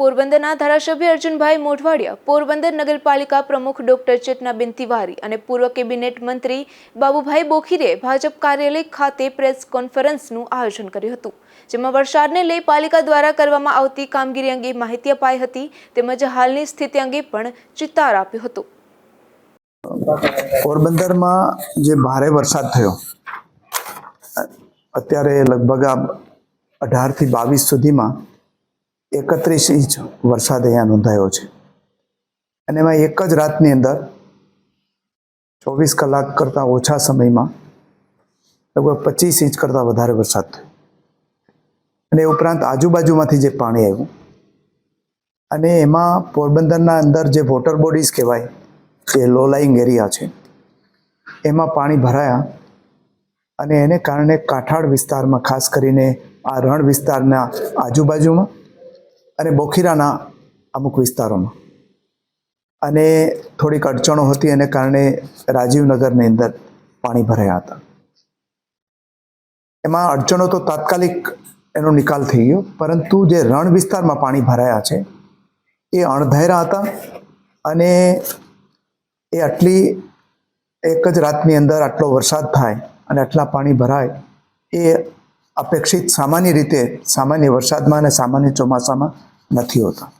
પોરબંદરના ધારાસભ્ય અર્જુનભાઈ મોઢવાડિયા, પોરબંદર નગરપાલિકા પ્રમુખ ડોક્ટર ચેતનાબેન તિવારી અને પૂર્વ કેબિનેટ મંત્રી બાબુભાઈ બોખીરે ભાજપ કાર્યાલય ખાતે પ્રેસ કોન્ફરન્સનું આયોજન કર્યું હતું, જેમાં વરસાદને લઈ પાલિકા દ્વારા કરવામાં આવતી કામગીરી અંગે માહિતી અપાઈ હતી, તેમજ હાલની સ્થિતિ અંગે પણ ચિતાર આપ્યો હતો. પોરબંદરમાં જે ભારે વરસાદ થયો, અત્યારે લગભગ આ અઢારથી બાવીસ સુધીમાં એકત્રીસ ઇંચ વરસાદ અહીંયા નોંધાયો છે. અને એમાં એક જ રાતની અંદર ચોવીસ કલાક કરતાં ઓછા સમયમાં લગભગ પચીસ ઇંચ કરતાં વધારે વરસાદ થયો. અને એ ઉપરાંત આજુબાજુમાંથી જે પાણી આવ્યું અને એમાં પોરબંદરના અંદર જે વોટર બોડીઝ કહેવાય, જે લો લાઇંગ એરિયા છે, એમાં પાણી ભરાયા અને એને કારણે કાંઠાળ વિસ્તારમાં ખાસ કરીને આ રણ વિસ્તારના આજુબાજુમાં અને બોખીરાના અમુક વિસ્તારોમાં. અને થોડીક અડચણો હતી એને કારણે રાજીવનગરની અંદર પાણી ભરાયા હતા. એમાં અડચણો તો તાત્કાલિક એનો નિકાલ થઈ ગયો, પરંતુ જે રણ વિસ્તારમાં પાણી ભરાયા છે, એ અણધાર્યા હતા અને એ આટલી એક જ રાતની અંદર આટલો વરસાદ થાય અને આટલા પાણી ભરાય, એ અપેક્ષિત સામાન્ય રીતે સામાન્ય વરસાદમાં અને સામાન્ય ચોમાસામાં નથી હોતા.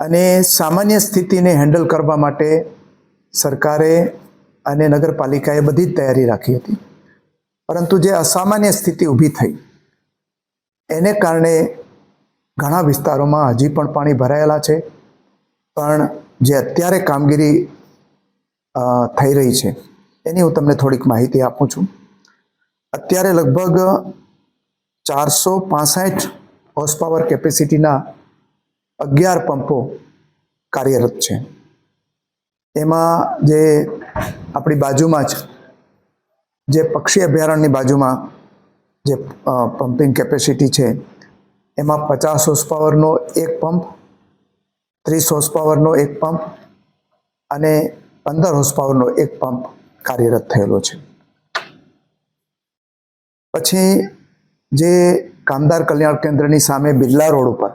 અને સામાન્ય સ્થિતિને હેન્ડલ કરવા માટે સરકારે અને નગરપાલિકાએ બધી જ તૈયારી રાખી હતી. પરંતુ જે અસામાન્ય સ્થિતિ ઊભી થઈ, એને કારણે ઘણા વિસ્તારોમાં હજી પણ પાણી ભરાયેલા છે. પણ જે અત્યારે કામગીરી થઈ રહી છે, એની હું તમને થોડીક માહિતી આપું છું. અત્યારે લગભગ ચારસો પાસઠ હોર્સ પાવર કેપેસિટીના અગિયાર પંપો કાર્યરત છે. એમાં જે આપણી બાજુમાં જ, જે પક્ષી અભયારણ્યની બાજુમાં જે પમ્પિંગ કેપેસિટી છે, એમાં પચાસ હોર્સ પાવરનો એક પંપ ત્રીસ હોર્સ પાવરનો એક પંપ અને પંદર હોર્સ પાવરનો એક પંપ કાર્યરત થયેલો છે. પછી જે કામદાર કલ્યાણ કેન્દ્રની સામે બિરલા રોડ ઉપર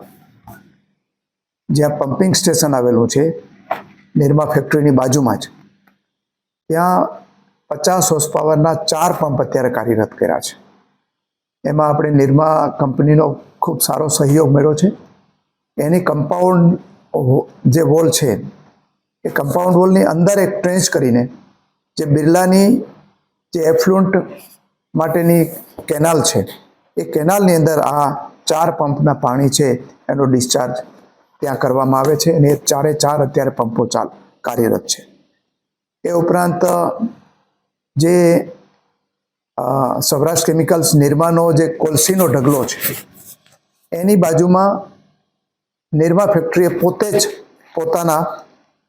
જ્યાં પમ્પિંગ સ્ટેશન આવેલું છે, નિરમા ફેક્ટરીની બાજુમાં જ, ત્યાં પચાસ હોર્સ પાવરના ચાર પંપ અત્યારે કાર્યરત કર્યા છે. એમાં આપણે નિરમા કંપનીનો ખૂબ સારો સહયોગ મળ્યો છે. એની કમ્પાઉન્ડ જે વોલ છે, એ કમ્પાઉન્ડ વોલની અંદર એક ટ્રેન્ચ કરીને જે બિરલાની જે એફ્લુન્ટ માટેની કેનાલ છે એ કેનાલની અંદર આ ચાર પંપના પાણી છે, એનો ડિસ્ચાર્જ ત્યાં કરવામાં આવે છે અને એ ચારે ચાર અત્યારે પંપો ચાલ, કાર્યરત છે. એ ઉપરાંત, જે સૌરાષ્ટ્ર કેમિકલ્સ નિર્માનો જે કોલસીનો ઢગલો છે, એની બાજુમાં નિર્મા ફેક્ટરીએ પોતે જ પોતાના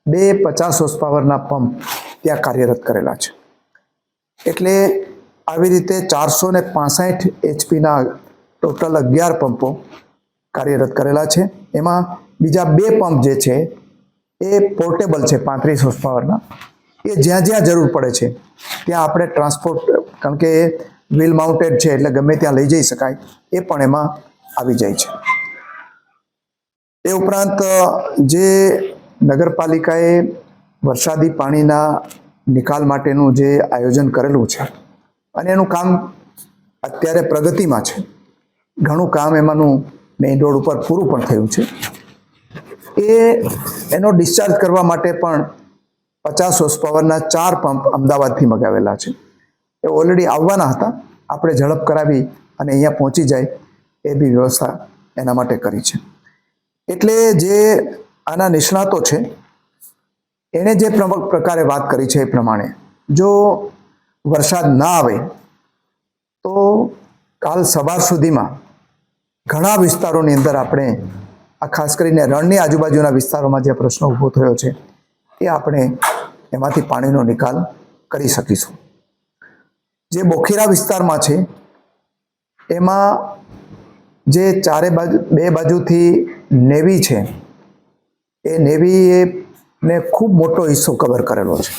બે પચાસ હોસ પાવરના પંપ ત્યાં કાર્યરત કરેલા છે. એટલે આવી રીતે ચારસો ને પાસઠ એચપીના ટોટલ અગિયાર પંપો કાર્યરત કરેલા છે. એમાં બીજા બે પંપ જે છે, એ પોર્ટેબલ છે, પાંત્રીસ હોર્સ પાવરના એ જ્યાં જ્યાં જરૂર પડે છે, ત્યાં આપણે ટ્રાન્સપોર્ટ કારણ કે એ વ્હીલ માઉન્ટેડ છે, એટલે ગમે ત્યાં લઈ જઈ શકાય, એ પણ એમાં આવી જાય છે. એ ઉપરાંત, જે નગરપાલિકાએ વરસાદી પાણીના નિકાલ માટેનું જે આયોજન કરેલું છે અને એનું કામ અત્યારે પ્રગતિમાં છે. ઘણું કામ એમાંનું મેઇન રોડ ઉપર પૂરું પણ થયું છે. એ, એનો ડિસ્ચાર્જ કરવા માટે પણ પચાસ હોર્સ પાવરના ચાર પંપ અમદાવાદથી મગાવેલા છે. એ ઓલરેડી આવવાના હતા. આપણે ઝડપ કરાવી અને અહીંયા પહોંચી જાય એ બી વ્યવસ્થા એના માટે કરી છે. એટલે જે આના નિષ્ણાતો છે એણે જે પ્રકારે વાત કરી છે એ પ્રમાણે, જો વરસાદ ના આવે, તો કાલ સવાર સુધીમાં ઘણા વિસ્તારોની અંદર આપણે, આ ખાસ કરીને રણની આજુબાજુના વિસ્તારોમાં જે પ્રશ્ન ઊભો થયો છે, એ આપણે એમાંથી પાણીનો નિકાલ કરી શકીશું. જે બોખીરા વિસ્તારમાં છે, એમાં જે ચારે બાજુ, બે બાજુથી નેવી છે, એ નેવીએ ને ખૂબ મોટો હિસ્સો કવર કરેલો છે.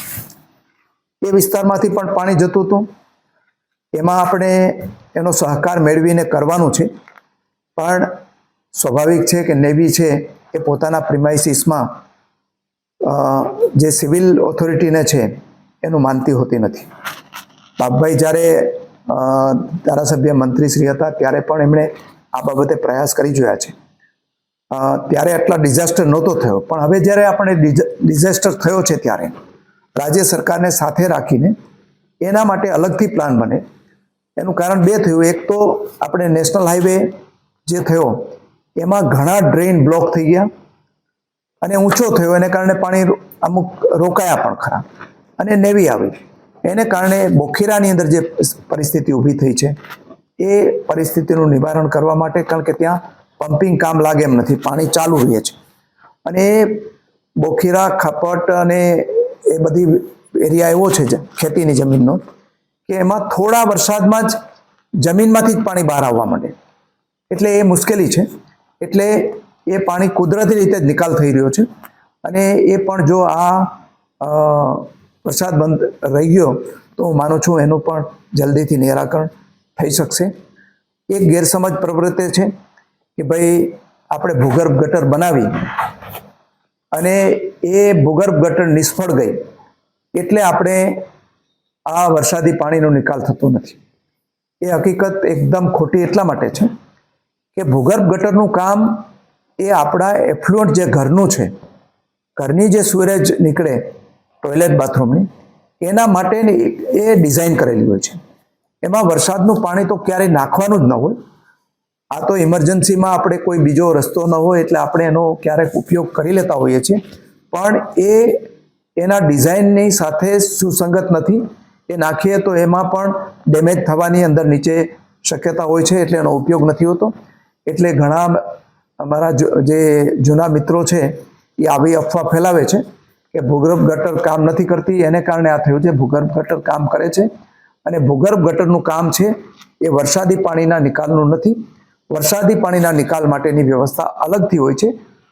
એ વિસ્તારમાંથી પણ પાણી જતું હતું. એમાં આપણે એનો સહકાર મેળવીને કરવાનું છે. પણ સ્વાભાવિક છે કે નેવી છે એ પોતાના પ્રિમાઇસીસમાં જે સિવિલ ઓથોરિટીને છે, એનું માનતી હોતી નથી. બાપભાઈ જ્યારે ધારાસભ્ય મંત્રી શ્રી હતા ત્યારે પણ એમણે આ બાબતે પ્રયાસ કરી જોયા છે. ત્યારે આટલા ડિઝાસ્ટર નહોતો થયો. પણ હવે જ્યારે આપણે ડિઝાસ્ટર થયો છે ત્યારે રાજ્ય સરકારને સાથે રાખીને એના માટે અલગથી પ્લાન બને. એનું કારણ બે થયું. એક તો આપણે નેશનલ હાઈવે જે થયો, એમાં ઘણા ડ્રેઇન બ્લોક થઈ ગયા અને ઊંચો થયો. એને કારણે પાણી અમુક રોકાયા પણ ખરા અને નેવી આવી. એને કારણે બોખીરાની અંદર જે પરિસ્થિતિ ઊભી થઈ છે, એ પરિસ્થિતિનું નિવારણ કરવા માટે, કારણ કે ત્યાં પમ્પિંગ કામ લાગે એમ નથી. પાણી ચાલુ રહે છે. અને એ બોખીરા ખપટ અને એ બધી એરિયા એવો છે ખેતીની જમીનનો, કે એમાં થોડા વરસાદમાં જ જમીનમાંથી જ પાણી બહાર આવવા માંડે. એટલે એ મુશ્કેલી છે. એટલે એ પાણી કુદરતી રીતે જ નિકાલ થઈ રહ્યો છે. અને એ પણ જો આ વરસાદ બંધ રહી ગયો, તો હું માનું છું એનું પણ જલ્દીથી નિરાકરણ થઈ શકશે. એક ગેરસમજ પ્રવૃત્તિ છે કે ભાઈ, આપણે ભૂગર્ભ ગટર બનાવી અને એ ભૂગર્ભ ગટર નિષ્ફળ ગઈ. એટલે આપણે આ વરસાદી પાણીનો નિકાલ થતો નથી. એ હકીકત એકદમ ખોટી એટલા માટે છે કે ભૂગર્ભ ગટરનું કામ એ આપણા એફ્લુઅન્ટ જે ઘરનું છે, ઘરની જે સુરેજ નીકળે, ટોયલેટ, બાથરૂમની, એના માટેની એ ડિઝાઇન કરેલી હોય છે. એમાં વરસાદનું પાણી તો ક્યારેય નાખવાનું જ ન હોય. આ તો ઇમરજન્સીમાં આપણે કોઈ બીજો રસ્તો ન હોય એટલે આપણે એનો ક્યારેક ઉપયોગ કરી લેતા હોઈએ છીએ. પણ એ એના ડિઝાઇનની સાથે સુસંગત નથી. એ નાખીએ તો એમાં પણ ડેમેજ થવાની અંદર નીચે શક્યતા હોય છે એટલે એનો ઉપયોગ નથી હોતો. એટલે ઘણા અમારા જે જૂના મિત્રો છે, એ આવી અફવા ફેલાવે છે કે ભૂગર્ભ ગટર કામ નથી કરતી. એને કારણે આ થયું છે, ભૂગર્ભ ગટર કામ કરે છે. અને ભૂગર્ભ ગટરનું કામ છે એ વરસાદી પાણીના નિકાલનું નથી. વરસાદી પાણીના નિકાલ માટેની વ્યવસ્થા અલગથી હોય છે.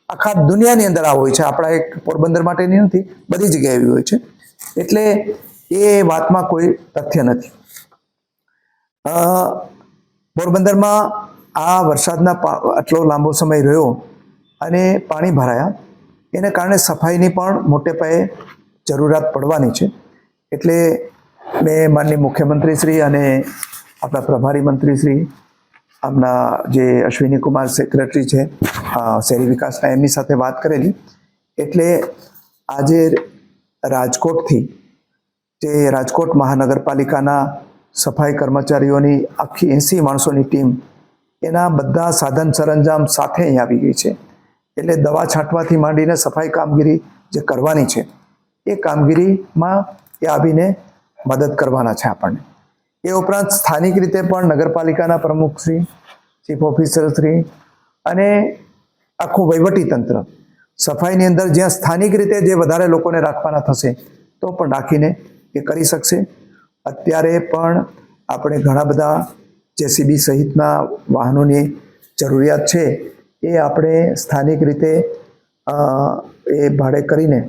આખા દુનિયાની અંદર આ હોય છે. આપણા એક પોરબંદર માટેની નથી, બધી જગ્યાએ એવી હોય છે. એટલે એ વાતમાં કોઈ તથ્ય નથી. પોરબંદરમાં આ વરસાદના આટલો લાંબો સમય રહ્યો અને પાણી ભરાયા. એને કારણે સફાઈની પણ મોટે પાયે જરૂરિયાત પડવાની છે. એટલે મેં માનની મુખ્યમંત્રી શ્રી અને આપણા પ્રભારી મંત્રી શ્રી આમના જે અશ્વિની કુમાર સેક્રેટરી છે શહેરી વિકાસના, એમની સાથે વાત કરેલી. એટલે આજે રાજકોટથી જે રાજકોટ મહાનગરપાલિકાના સફાઈ કર્મચારીઓની આખી એંસી માણસોની ટીમ એના બધા સાધન સરંજામ સાથે અહીં આવી ગઈ છે. એટલે દવા છાંટવાથી માંડીને સફાઈ કામગીરી જે કરવાની છે, એ કામગીરીમાં એ આવીને મદદ કરવાના છે આપણને. એ ઉપરાંત સ્થાનિક રીતે પણ નગરપાલિકાના પ્રમુખશ્રી ચીફ ઓફિસરશ્રી અને આખું વહીવટી તંત્ર સફાઈની અંદર જ્યાં સ્થાનિક રીતે જે વધારે લોકોને રાખવાના થશે, તો પણ રાખીને એ કરી શકશે. અત્યારે પણ આપણે ઘણા બધા જેસીબી સહિતના વાહનોની જરૂરિયાત છે, એ આપણે સ્થાનિક રીતે એ ભાડે કરીને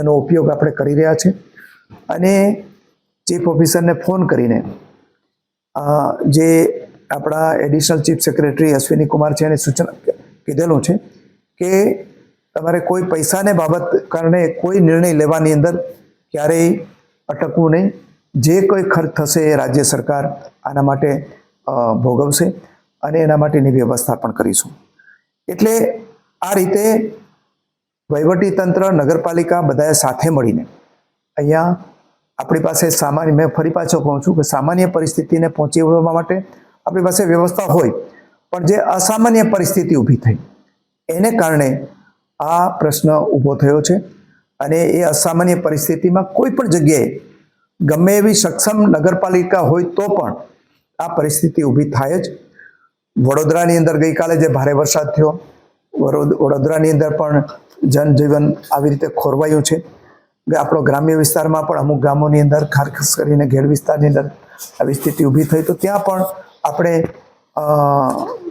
એનો ઉપયોગ આપણે કરી રહ્યા છે. અને ચીફ ઓફિસરને ફોન કરીને જે આપણા additional chief secretary Ashwini Kumar છે એને સૂચના કીધેલું છે કે તમારે કોઈ પૈસાને બાબત કારણે કોઈ નિર્ણય લેવાની અંદર ક્યારેય અટકવું નહીં. જે કોઈ ખર્ચ થશે એ રાજ્ય સરકાર આના માટે ભોગવશે અને એના માટેની વ્યવસ્થા પણ કરીશું. એટલે આ રીતે વહીવટી તંત્ર નગરપાલિકા બધાએ સાથે મળીને અહીંયા આપણી પાસે સામાન્ય, મેં ફરી પાછો કહું છું કે સામાન્ય પરિસ્થિતિને પહોંચી વળવા માટે આપણી પાસે વ્યવસ્થા હોય, પણ જે અસામાન્ય પરિસ્થિતિ ઊભી થઈ, એને કારણે આ પ્રશ્ન ઊભો થયો છે અને એ અસામાન્ય પરિસ્થિતિમાં કોઈ પણ જગ્યાએ ગમે એવી સક્ષમ નગરપાલિકા હોય તો પણ આ પરિસ્થિતિ ઊભી થાય જ. વડોદરાની અંદર ગઈકાલે જે ભારે વરસાદ થયો, વડોદ- વડોદરાની અંદર પણ જનજીવન આવી રીતે ખોરવાયું છે. આપણો ગ્રામ્ય વિસ્તારમાં પણ અમુક ગામોની અંદર ખાસ કરીને ઘેડ વિસ્તારની અંદર આવી સ્થિતિ ઊભી થઈ, તો ત્યાં પણ આપણે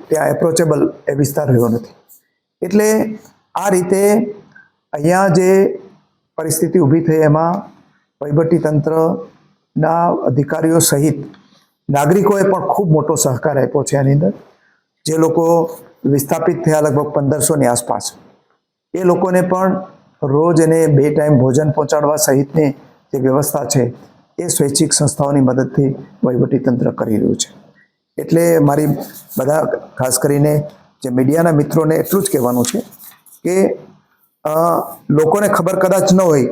ત્યાં એપ્રોચેબલ એ વિસ્તાર રહ્યો નથી. એટલે આ રીતે અહીંયા જે પરિસ્થિતિ ઊભી થઈ, એમાં વહીવટી તંત્રના અધિકારીઓ સહિત નાગરિકોએ પણ ખૂબ મોટો સહકાર આપ્યો છે આની અંદર. જે લોકો વિસ્થાપિત થયા લગભગ પંદરસોની આસપાસ. એ લોકોને પણ રોજ એને બે ટાઈમ ભોજન પહોંચાડવા સહિતની જે વ્યવસ્થા છે, એ સ્વૈચ્છિક સંસ્થાઓની મદદથી વહીવટીતંત્ર કરી રહ્યું છે. એટલે મારી બધા ખાસ કરીને જે મીડિયાના મિત્રોને એટલું જ કહેવાનું છે કે લોકોને ખબર કદાચ ન હોય,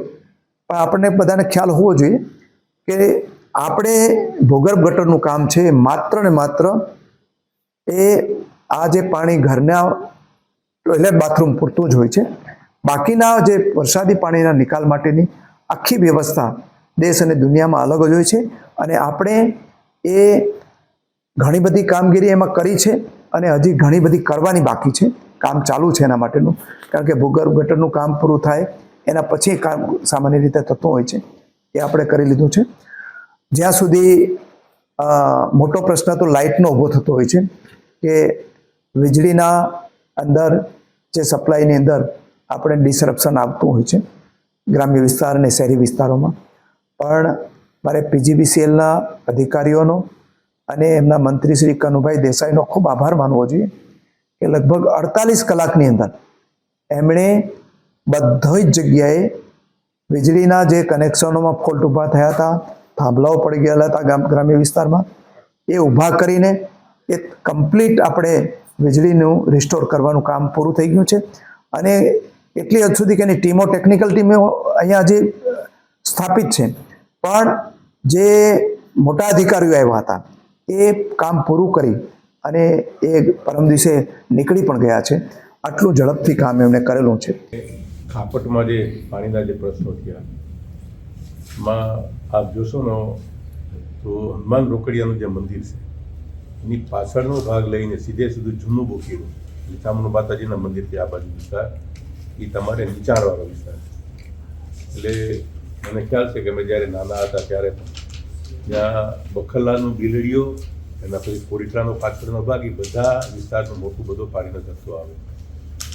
પણ આપણને બધાને ખ્યાલ હોવો જોઈએ કે આપણે ભૂગર્ભ ગટરનું કામ છે, માત્ર ને માત્ર એ આ જે પાણી ઘરના ટોયલેટ બાથરૂમ પૂરતું જ હોય છે બાકીના જે વરસાદી પાણીના નિકાલ માટેની આખી વ્યવસ્થા દેશ અને દુનિયામાં અલગ જ હોય છે અને આપણે એ ઘણી બધી કામગીરી એમાં કરી છે અને હજી ઘણી બધી કરવાની બાકી છે. કામ ચાલુ છે એના માટેનું. કારણ કે ભૂગર્ભ ગટરનું કામ પૂરું થાય, એના પછી કામ સામાન્ય રીતે થતું હોય છે. એ આપણે કરી લીધું છે. જ્યાં સુધી મોટો પ્રશ્ન તો લાઇટનો ઊભો થતો હોય છે કે વીજળીના અંદર, જે સપ્લાયની અંદર આપણે ડિસરપ્શન આવતું હોય છે ગ્રામ્ય વિસ્તાર અને શહેરી વિસ્તારોમાં. પણ મારે પીજીબીસીએલના અધિકારીઓનો અને એમના મંત્રી શ્રી કનુભાઈ દેસાઈનો ખૂબ આભાર માનવો જોઈએ કે લગભગ અડતાલીસ કલાકની અંદર એમણે બધી જ જગ્યાએ વીજળીના જે કનેક્શનોમાં ફોલ્ટ ઊભા થયા હતા, થાંભલાઓ પડી ગયેલા હતા ગ્રામ્ય વિસ્તારમાં, એ ઊભા કરીને એ કમ્પ્લીટ આપણે વીજળીનું રિસ્ટોર કરવાનું કામ પૂરું થઈ ગયું છે. અને એટલી હદ સુધી કે એની ટીમો ટેકનિકલ ટીમો અહીંયા જે સ્થાપિત છે. પણ જે મોટા અધિકારીઓ આવ્યા હતા, એ કામ પૂરું કરી અને એ પરમ દિવસે નીકળી પણ ગયા છે. આટલું ઝડપથી કામ એમણે કરેલું છે. ખાપટમાં જે પાણીના જે પ્રશ્નો થયા, માં આપ જોશો ને, તો હનુમાન રોકડિયાનું જે મંદિર છે, એની પાછળનો ભાગ લઈને સીધે સીધું જૂનું બોકીનું ચામુંડ માતાજીના મંદિરથી આ બાજુ વિસ્તાર એ તમારે વિચારવાનો વિષય છે. એટલે મને ખ્યાલ છે કે અમે જ્યારે નાના હતા ત્યારે ત્યાં બખલ્લાનું બિલડીઓ, એના પછી કોરીટલાનો પાછળનો ભાગ, એ બધા વિસ્તારનો મોટું બધો પાણીનો જથ્થો આવે.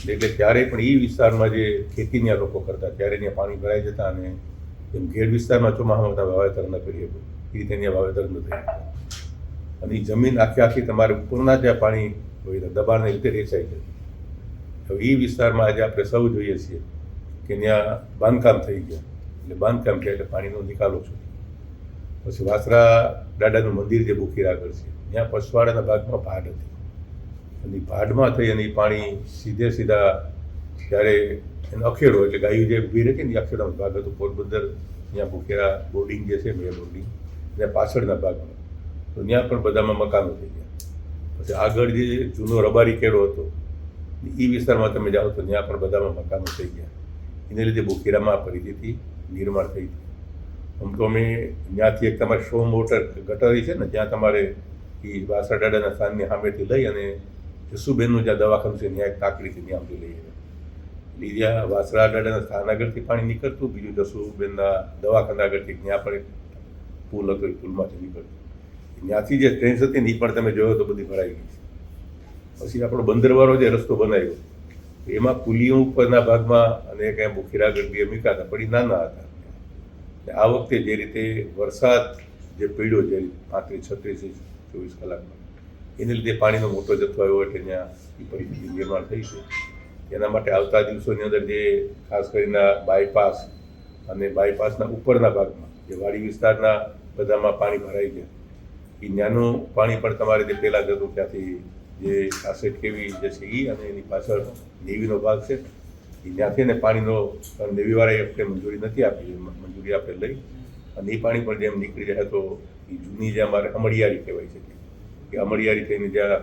એટલે ત્યારે પણ એ વિસ્તારમાં જે ખેતીના લોકો કરતા, ત્યારે ત્યાં પાણી ભરાઈ જતા અને એમ ઘેડ વિસ્તારમાં ચોમાસામાં બધા વાવેતર ન કરી શકું એ રીતે ત્યાં વાવેતર ન થઈ અને એ જમીન આખી આખી તમારે ઉપરના જ્યાં પાણી હોય દબાણને રીતે રેચાઈ જાય હવે એ વિસ્તારમાં આજે આપણે સૌ જોઈએ છીએ કે ત્યાં બાંધકામ થઈ ગયા. એટલે બાંધકામ થયા એટલે પાણીનો નિકાલ ઓછો પછી વાસરા દાદાનું મંદિર જે બુકીર આગળ છે, ત્યાં પછવાડાના ભાગમાં ભાડ હતી. અને ભાડમાં થઈ અને પાણી સીધે સીધા જ્યારે એનો અખેડો એટલે ગાયું જે ઊભી રહેતી ને એ અખેડાનો ભાગ હતો, પોરબંદર ત્યાં ભૂખેરા બોર્ડિંગ જે છે મેં બોર્ડિંગ ત્યાં પાછળના ભાગમાં. તો ત્યાં પણ બધામાં મકાનો થઈ ગયા. પછી આગળ જે જૂનો રબારી કેળો હતો એ વિસ્તારમાં તમે જાઓ તો ત્યાં પણ બધામાં મકાનો થઈ ગયા. એને લીધે બોખીરામાં આ પરિસ્થિતિ નિર્માણ થઈ હતી આમ તો અમે ત્યાંથી એક તમારે શો મોટર ગટરી છે ને જ્યાં તમારે એ વાસણ દાદાના સ્થાનની સામેથી લઈ અને જસુબેનનું જ્યાં દવાખાનું છે, ત્યાં એક કાકડી છે ત્યાંથી લઈ લીધા એટલે જ્યાં વાસણા દાદાના સ્થાન આગળથી પાણી નીકળતું, બીજું જસુબેનના દવાખાના આગળથી ત્યાં પણ એક પુલ હતો, એ પુલમાંથી નીકળતું. ત્યાંથી જે ટ્રેન હતી ને એ પણ તમે જોયો તો બધી ભરાઈ ગઈ છે. પછી આપણો બંદરવાળો જે રસ્તો બનાવ્યો, એમાં પુલીઓ ઉપરના ભાગમાં અને કાંઈ બુખીરા આગળ મીકા હતા, પણ ઈ નાના હતા. આ વખતે જે રીતે વરસાદ જે પડ્યો જે પાંત્રીસ, છત્રીસ, ચોવીસ કલાકમાં, એને લીધે પાણીનો મોટો જથ્થો આવ્યો એટલે ત્યાં એ પરિસ્થિતિ નિર્માણ થઈ છે. એના માટે આવતા દિવસોની અંદર જે ખાસ કરીને બાયપાસ અને બાયપાસના ઉપરના ભાગમાં જે વાડી વિસ્તારના બધામાં પાણી ભરાઈ ગયા. એ નાનું પાણી પણ તમારે જે પહેલાં જતું ત્યાંથી જે કાસેટ કેવી જે છે એ અને એની પાછળ નેવીનો ભાગ છે. એ ત્યાંથી ને પાણીનો નેવીવાળાએ આપણે મંજૂરી નથી આપી, એ મંજૂરી આપણે લઈ. અને એ પાણી પણ જેમ નીકળી જાય તો એ જૂની જે અમારે અમળિયારી કહેવાય છે કે અમળિયારી થઈને જ્યાં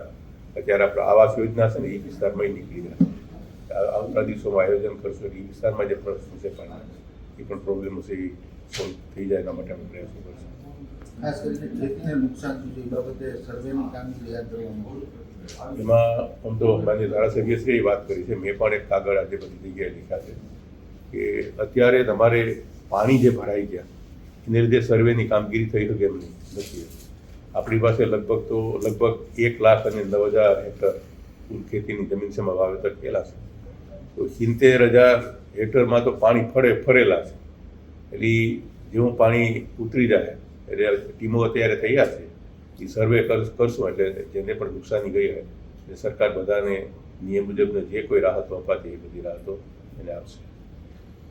અત્યારે આપણે આવાસ યોજના છે ને એ વિસ્તારમાં નીકળી જાય. આવતા દિવસોમાં આયોજન કરશું એ વિસ્તારમાં જે પ્રશ્ન છે પણ એ પણ પ્રોબ્લેમ છે એ સોલ્વ થઈ જાય એના માટે અમે પ્રયાસો કરશું. ખાસ કરીને ખેતીને નુકસાન થયું એ બાબતે સર્વેની કામગીરી હાથ ધરવામાં. એમાં આમ તો માન્ય ધારાસભ્યશ્રીએ વાત કરી છે. મેં પણ એક કાગળ આજે બધી જગ્યાએ લીધા છે કે અત્યારે તમારે પાણી જે ભરાઈ ગયા, એને લીધે સર્વેની કામગીરી થઈ શકે એમ નથી. આપણી પાસે લગભગ તો લગભગ એક લાખ અને નવ હજાર હેક્ટર કુલ ખેતીની જમીન એમાં વાવેતર થયેલા છે. તો સિત્તેર હજાર હેક્ટરમાં તો પાણી ફરે, ફરેલા છે. એટલે જેવું પાણી ઉતરી જાય, એટલે ટીમો અત્યારે તૈયાર છે. એ સર્વે કર- કરશું એટલે જેને પણ નુકસાની ગઈ હોય, એ સરકાર બધાને નિયમ મુજબને જે કોઈ રાહતો અપાતી એ બધી રાહતો એને આપશે.